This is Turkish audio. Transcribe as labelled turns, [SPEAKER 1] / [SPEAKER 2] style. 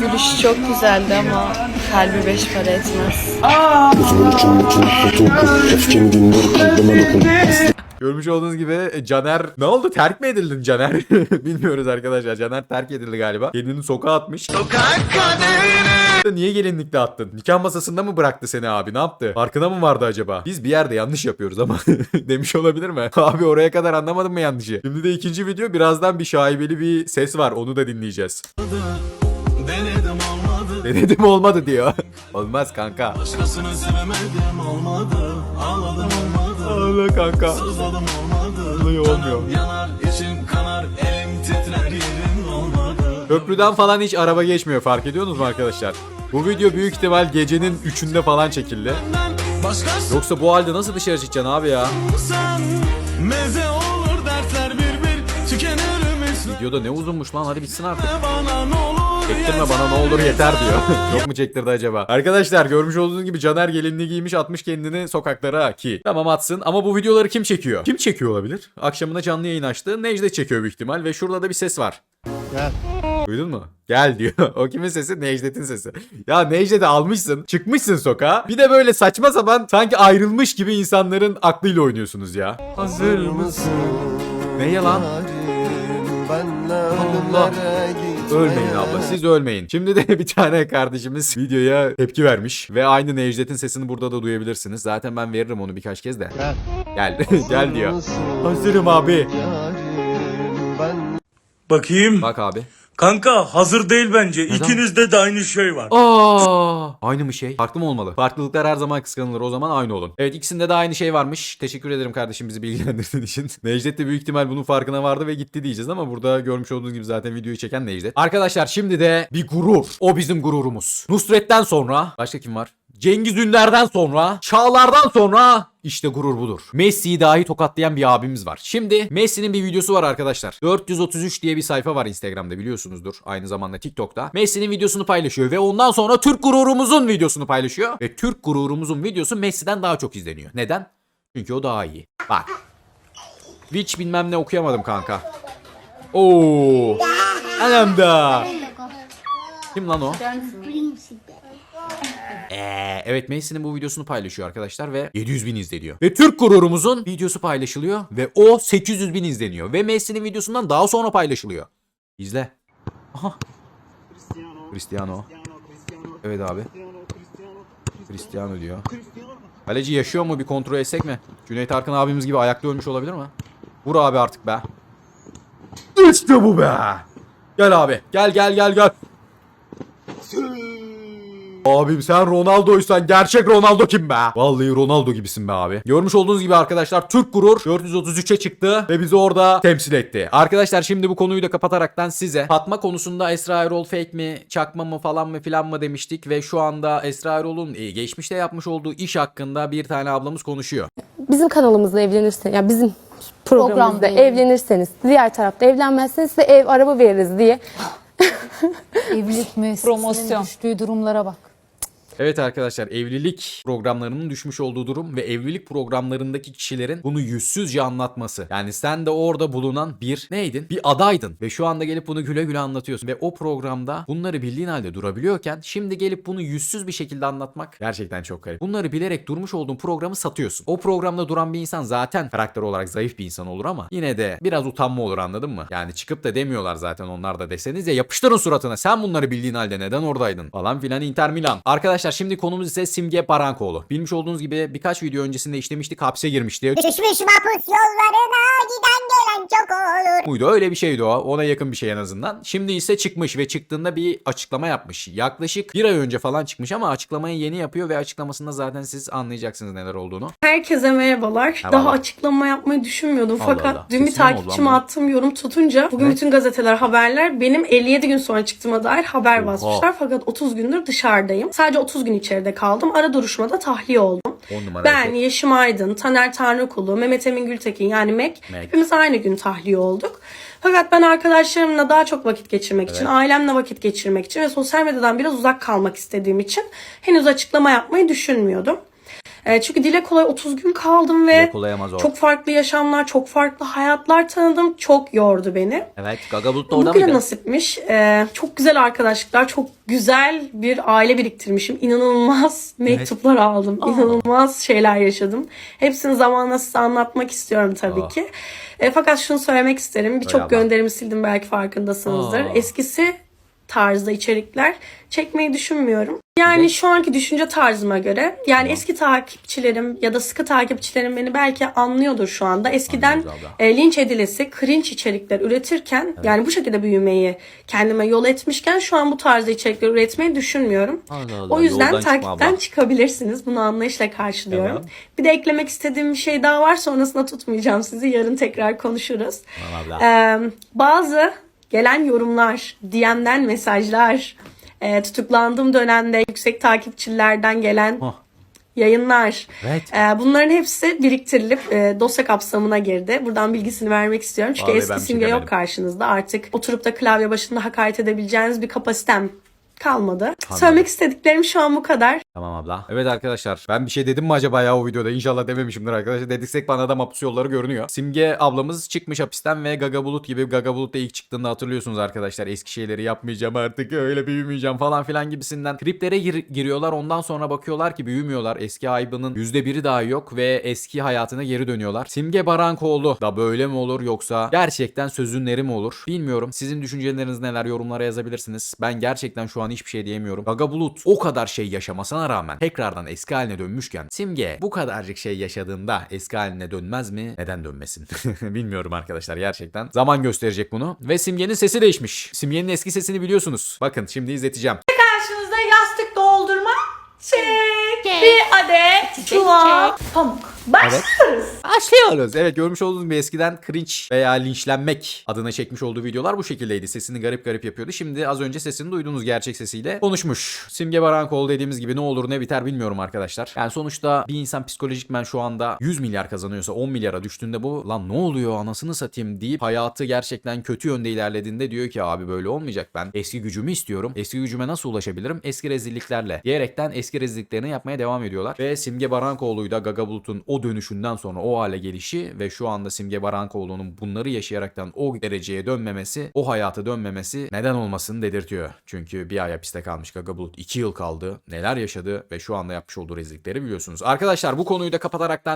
[SPEAKER 1] Gülüş çok güzeldi ama kalbi beş para etmez.
[SPEAKER 2] Görmüş olduğunuz gibi e, Caner ne oldu terk mi edildin Caner? Bilmiyoruz arkadaşlar. Caner terk edildi galiba. Kendini sokağa atmış. Niye gelinlikle attın? Nikah masasında mı bıraktı seni abi? Ne yaptı? Farkına mı vardı acaba? Biz bir yerde yanlış yapıyoruz ama demiş olabilir mi? Abi oraya kadar anlamadın mı yanlışı? Şimdi de ikinci video birazdan bir şaibeli bir ses var. Onu da dinleyeceğiz.
[SPEAKER 3] Denedim olmadı
[SPEAKER 2] Denedim olmadı diyor. Olmaz kanka.
[SPEAKER 3] Başkasını sevemedim olmadı Ağladım olmadı
[SPEAKER 2] Allah kanka.
[SPEAKER 3] Sızladım olmadı
[SPEAKER 2] Vallahi olmuyor.
[SPEAKER 3] Yanar içim kanar Elim titrer yerim olmadı
[SPEAKER 2] Köprüden falan hiç araba geçmiyor fark ediyorsunuz mu arkadaşlar? Bu video büyük ihtimal gecenin 3'ünde falan çekildi.
[SPEAKER 3] Başkası
[SPEAKER 2] Yoksa bu halde nasıl dışarı çıkacaksın abi ya?
[SPEAKER 3] sen Meze olur dertler bir bir üstüne
[SPEAKER 2] Videoda ne uzunmuş lan hadi bitsin artık.
[SPEAKER 3] bana ne olur
[SPEAKER 2] Çektirme bana ne olur yeter diyor. Çok mu çektirdi acaba? Arkadaşlar görmüş olduğunuz gibi Caner gelinliği giymiş atmış kendini sokaklara ki. Tamam atsın ama bu videoları kim çekiyor? Kim çekiyor olabilir? Akşamına canlı yayın açtı. Necdet çekiyor büyük ihtimal ve şurada da bir ses var.
[SPEAKER 4] Gel.
[SPEAKER 2] Duydun mu? Gel diyor. O kimin sesi? Necdet'in sesi. Ya Necdet'i almışsın, çıkmışsın sokağa. Bir de böyle saçma sapan sanki ayrılmış gibi insanların aklıyla oynuyorsunuz ya. Hazır mısın? Ne yalan?
[SPEAKER 4] Benle
[SPEAKER 2] Allah. Ölmeyin abla siz ölmeyin. Şimdi de bir tane kardeşimiz videoya tepki vermiş. Ve aynı Necdet'in sesini burada da duyabilirsiniz. Zaten ben veririm onu birkaç kez de.
[SPEAKER 4] Gel.
[SPEAKER 2] Gel. Gel diyor. Hazırım abi.
[SPEAKER 5] Bakayım.
[SPEAKER 2] Bak abi.
[SPEAKER 5] Kanka hazır değil bence. İkinizde de aynı şey var.
[SPEAKER 2] Aa, aynı mı şey? Farklı mı olmalı? Farklılıklar her zaman kıskanılır. O zaman aynı olun. Evet ikisinde de aynı şey varmış. Teşekkür ederim kardeşim bizi bilgilendirdiğin için. Necdet de büyük ihtimal bunun farkına vardı ve gitti diyeceğiz ama burada görmüş olduğunuz gibi zaten videoyu çeken Necdet. Arkadaşlar şimdi de bir gurur. O bizim gururumuz. Nusret'ten sonra başka kim var? Cengiz Ünder'den sonra, Çağlar'dan sonra işte gurur budur. Messi'yi dahi tokatlayan bir abimiz var. Şimdi Messi'nin bir videosu var arkadaşlar. 433 diye bir sayfa var Instagram'da biliyorsunuzdur. Aynı zamanda TikTok'ta. Messi'nin videosunu paylaşıyor ve ondan sonra Türk gururumuzun videosunu paylaşıyor. Ve Türk gururumuzun videosu Messi'den daha çok izleniyor. Neden? Çünkü o daha iyi. Bak. Witch bilmem ne okuyamadım kanka. Oo. Anam da. Kim lan o? Ee, evet Messi'nin bu videosunu paylaşıyor arkadaşlar ve 700 bin izleniyor. Ve Türk gururumuzun videosu paylaşılıyor ve o 800 bin izleniyor. Ve Messi'nin videosundan daha sonra paylaşılıyor. İzle. Aha. Cristiano. Evet abi. Cristiano diyor. Kaleci yaşıyor mu bir kontrol etsek mi? Cüneyt Arkın abimiz gibi ayakta ölmüş olabilir mi? Vur abi artık be. İşte bu be. Gel abi. Gel gel gel gel. Abim sen Ronaldo'ysan gerçek Ronaldo kim be? Vallahi Ronaldo gibisin be abi. Görmüş olduğunuz gibi arkadaşlar Türk Gurur 433'e çıktı ve bizi orada temsil etti. Arkadaşlar şimdi bu konuyu da kapataraktan size Fatma konusunda Esra Erol fake mi, çakma mı falan mı filan mı demiştik ve şu anda Esra Erol'un e, geçmişte yapmış olduğu iş hakkında bir tane ablamız konuşuyor.
[SPEAKER 6] bizim kanalımızla evlenirseniz, ya bizim programımızda
[SPEAKER 7] Programda evlen-
[SPEAKER 6] evlenirseniz, diğer tarafta evlenmezseniz size ev, araba veririz diye.
[SPEAKER 7] Evlilik müessesesinin
[SPEAKER 1] Promosyon.
[SPEAKER 7] düştüğü durumlara bak.
[SPEAKER 2] Evet arkadaşlar evlilik programlarının düşmüş olduğu durum ve evlilik programlarındaki kişilerin bunu yüzsüzce anlatması. Yani sen de orada bulunan bir neydin? Bir adaydın ve şu anda gelip bunu güle güle anlatıyorsun ve o programda bunları bildiğin halde durabiliyorken şimdi gelip bunu yüzsüz bir şekilde anlatmak gerçekten çok garip. Bunları bilerek durmuş olduğun programı satıyorsun. O programda duran bir insan zaten karakter olarak zayıf bir insan olur ama yine de biraz utanma olur anladın mı? Yani çıkıp da demiyorlar zaten onlar da deseniz ya yapıştırın suratına sen bunları bildiğin halde neden oradaydın falan filan Inter Milan. Arkadaşlar şimdi konumuz ise Simge Barankoğlu. Bilmiş olduğunuz gibi birkaç video öncesinde işlemiştik hapse girmişti.
[SPEAKER 8] Düşmüş mahpus yollarına giden gelen çok olur.
[SPEAKER 2] Muydu öyle bir şeydi o. Ona yakın bir şey en azından. Şimdi ise çıkmış ve çıktığında bir açıklama yapmış. Yaklaşık bir ay önce falan çıkmış ama açıklamayı yeni yapıyor ve açıklamasında zaten siz anlayacaksınız neler olduğunu.
[SPEAKER 9] Herkese merhabalar.
[SPEAKER 2] Merhaba.
[SPEAKER 9] Daha açıklama yapmayı düşünmüyordum
[SPEAKER 2] Allah
[SPEAKER 9] fakat
[SPEAKER 2] Allah.
[SPEAKER 9] dün bir
[SPEAKER 2] mi oldu
[SPEAKER 9] takipçime attığım yorum tutunca bugün
[SPEAKER 2] Evet.
[SPEAKER 9] bütün gazeteler haberler benim 57 gün sonra çıktığıma dair haber
[SPEAKER 2] Oha.
[SPEAKER 9] basmışlar fakat 30 gündür dışarıdayım. Sadece 30 gün içeride kaldım. Ara duruşmada tahliye oldum.
[SPEAKER 2] 10 numara
[SPEAKER 9] Ben. Yeşim Aydın, Taner Tanrıkulu, Mehmet Emin Gültekin yani Mek
[SPEAKER 2] Mek.
[SPEAKER 9] hepimiz aynı gün tahliye olduk. Fakat ben arkadaşlarımla daha çok vakit geçirmek için, ailemle vakit geçirmek için ve sosyal medyadan biraz uzak kalmak istediğim için henüz açıklama yapmayı düşünmüyordum. E, çünkü dile kolay 30 gün kaldım ve çok farklı yaşamlar, çok farklı hayatlar tanıdım. Çok yordu beni.
[SPEAKER 2] Evet Gaga Bulut da orada
[SPEAKER 9] Bugüne
[SPEAKER 2] mıydı?
[SPEAKER 9] nasipmiş. Ee, çok güzel arkadaşlıklar, çok güzel bir aile biriktirmişim. İnanılmaz mektuplar aldım. İnanılmaz şeyler yaşadım. Hepsini zamanla size anlatmak istiyorum tabii
[SPEAKER 2] Aa.
[SPEAKER 9] ki. E, fakat şunu söylemek isterim. Birçok gönderimi sildim belki farkındasınızdır.
[SPEAKER 2] Aa.
[SPEAKER 9] Eskisi tarzda içerikler çekmeyi düşünmüyorum. Yani şu anki düşünce tarzıma göre yani eski takipçilerim ya da sıkı takipçilerim beni belki anlıyordur şu anda. Eskiden
[SPEAKER 2] Anlıyoruz
[SPEAKER 9] e, linç edilesi cringe içerikler üretirken yani bu şekilde büyümeyi kendime yol etmişken şu an bu tarzda içerikler üretmeyi düşünmüyorum.
[SPEAKER 2] Allah Allah,
[SPEAKER 9] o yüzden
[SPEAKER 2] yoldan çıkma
[SPEAKER 9] takipten
[SPEAKER 2] abla.
[SPEAKER 9] çıkabilirsiniz. Bunu anlayışla karşılıyorum.
[SPEAKER 2] Tamam.
[SPEAKER 9] Bir de eklemek istediğim bir şey daha var. Sonrasında tutmayacağım sizi. Yarın tekrar konuşuruz.
[SPEAKER 2] Tamam abla.
[SPEAKER 9] Ee, bazı gelen yorumlar, DM'den mesajlar, e, tutuklandığım dönemde yüksek takipçilerden gelen
[SPEAKER 2] Oh.
[SPEAKER 9] yayınlar.
[SPEAKER 2] Evet.
[SPEAKER 9] e, bunların hepsi biriktirilip e, dosya kapsamına girdi. Buradan bilgisini vermek istiyorum. Çünkü
[SPEAKER 2] Vallahi
[SPEAKER 9] eski
[SPEAKER 2] şey
[SPEAKER 9] simge yok
[SPEAKER 2] demedim.
[SPEAKER 9] karşınızda. Artık oturup da klavye başında hakaret edebileceğiniz bir kapasitem kalmadı. Söylemek istediklerim şu an bu kadar.
[SPEAKER 2] Tamam abla. Evet arkadaşlar ben bir şey dedim mi acaba ya o videoda? İnşallah dememişimdir arkadaşlar. Dediksek bana da mapus yolları görünüyor. Simge ablamız çıkmış hapisten ve Gaga Bulut gibi Gaga Bulut da ilk çıktığında hatırlıyorsunuz arkadaşlar. Eski şeyleri yapmayacağım artık öyle büyümeyeceğim falan filan gibisinden. Triplere gir- giriyorlar ondan sonra bakıyorlar ki büyümüyorlar. Eski aybının %1'i daha yok ve eski hayatına geri dönüyorlar. Simge Barankoğlu da böyle mi olur yoksa gerçekten sözünleri mi olur? Bilmiyorum. Sizin düşünceleriniz neler yorumlara yazabilirsiniz. Ben gerçekten şu an hiçbir şey diyemiyorum. Gaga Bulut o kadar şey yaşamasına rağmen tekrardan eski haline dönmüşken Simge bu kadarcık şey yaşadığında eski haline dönmez mi? Neden dönmesin? Bilmiyorum arkadaşlar gerçekten. Zaman gösterecek bunu. Ve Simge'nin sesi değişmiş. Simge'nin eski sesini biliyorsunuz. Bakın şimdi izleteceğim.
[SPEAKER 9] Karşınızda yastık doldurma çek. Bir adet çuval pamuk. Başlıyoruz.
[SPEAKER 2] Başlıyoruz. Evet görmüş olduğunuz gibi eskiden cringe veya linçlenmek adına çekmiş olduğu videolar bu şekildeydi. Sesini garip garip yapıyordu. Şimdi az önce sesini duyduğunuz gerçek sesiyle konuşmuş. Simge Barankoğlu dediğimiz gibi ne olur ne biter bilmiyorum arkadaşlar. Yani sonuçta bir insan psikolojikmen şu anda 100 milyar kazanıyorsa 10 milyara düştüğünde bu lan ne oluyor anasını satayım deyip hayatı gerçekten kötü yönde ilerlediğinde diyor ki abi böyle olmayacak ben eski gücümü istiyorum. Eski gücüme nasıl ulaşabilirim? Eski rezilliklerle diyerekten eski rezilliklerini yapmaya devam ediyorlar. Ve Simge Barankoğlu'yu da Gaga Bulut'un o dönüşünden sonra o hale gelişi ve şu anda Simge Barankoğlu'nun bunları yaşayaraktan o dereceye dönmemesi, o hayata dönmemesi neden olmasın dedirtiyor. Çünkü bir ay hapiste kalmış Gaga Bulut 2 yıl kaldı. Neler yaşadı ve şu anda yapmış olduğu rezillikleri biliyorsunuz. Arkadaşlar bu konuyu da kapataraktan